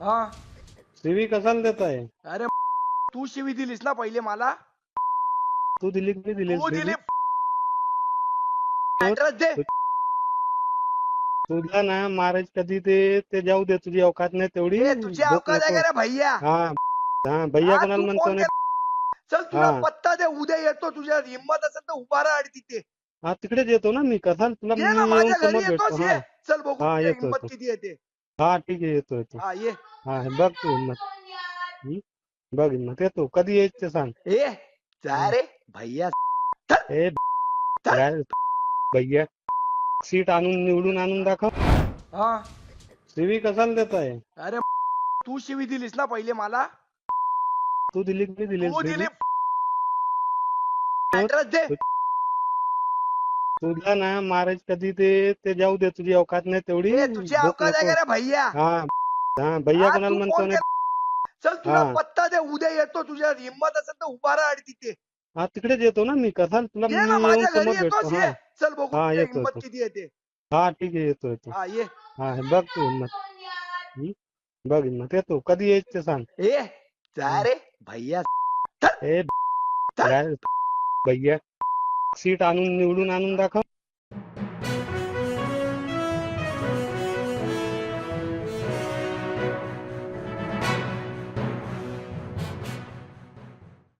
हा। सीवी कशाला देत आहे अरे तू शिवी दिलीस ना पहिले मला? तू दिली की नाही दिली तू? दिली ऍड्रेस दे. तुला ना मारायची कधी ते ते जाऊ दे तुझी अवकात नाही तेवढी. ए, तुझी झोप अवकाश आहे नको. का रे भैया? हा. हा भैया हा, कोणाला तू म्हणतो ते- चल तुला हा. पत्ता दे उद्या येतो तुझ्या हिंमत असेल तर उभा राहा आणि तिथे. हा तिकडेच येतो ना मी कसा तुला मी ये ना येऊन माझ्या घरी समोर येतोस भेटतो. ये. चल बघू हा, तुझी येतो, हिंमत येतो. किती येते हा ठीक आहे येतो येतो हा ये। हा हे बघ तू हिंमत हम्म? बघ हिंमत येतो कधी यायचं ते सांग ए जा रे भैया ए काय भैया। सीट आणून निवडून आणून दाखव हा। सीवी कशाला देत आहे अरे तू शिवी दिलीस ना पहिले मला? तू दिली की नाही दिली तू दिली? ऍड्रेस दे। तुला ना मारायची कधी ते ते जाऊ दे तुझी अवकात नाही तेवढी. ए, तुझी अवकाश आहे नको. का रे भैया? हा हा भैया हा, कोणाला तू म्हणतो ते- चल तुला हा. पत्ता दे उद्या येतो तुझ्या. हिंमत असेल तर उभा राहा आणि तिथे. हा तिकडेच येतो ना मी कसा तुला मी ये ना येऊन माझ्या घरी समोर येतोस भेटतो. ये. हा. चल बघू हा, तुझी येतो, हिंमत येतो. किती येते हा ठीक आहे येतो येतो. हा ये. हा हे बघ तू हिंमत. हम्म? बघ हिंमत येतो. कधी यायचं ते सांग. ए जा रे भैया. ए काय भैया. सीट आणून निवडून आणून दाखव.